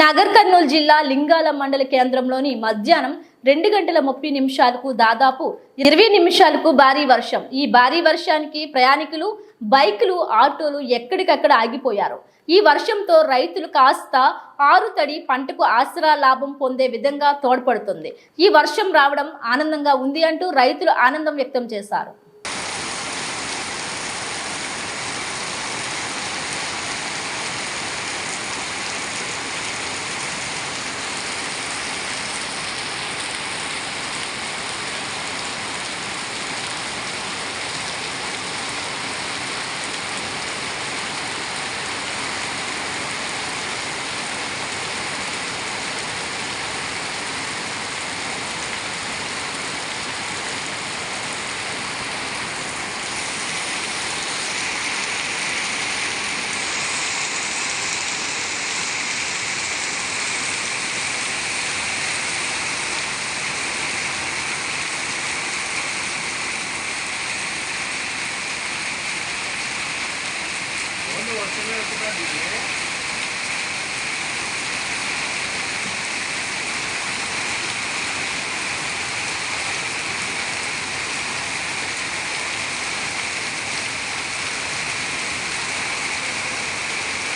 నగర్ కర్నూలు జిల్లా లింగాల మండల కేంద్రంలోని మధ్యాహ్నం రెండు గంటల ముప్పై నిమిషాలకు దాదాపు ఇరవై నిమిషాలకు భారీ వర్షం. ఈ భారీ వర్షానికి ప్రయాణికులు బైకులు ఆటోలు ఎక్కడికక్కడ ఆగిపోయారు. ఈ వర్షంతో రైతులు కాస్త ఆరుతడి పంటకు ఆసరా లాభం పొందే విధంగా తోడ్పడుతుంది. ఈ వర్షం రావడం ఆనందంగా ఉంది అంటూ రైతులు ఆనందం వ్యక్తం చేశారు. この横からですね。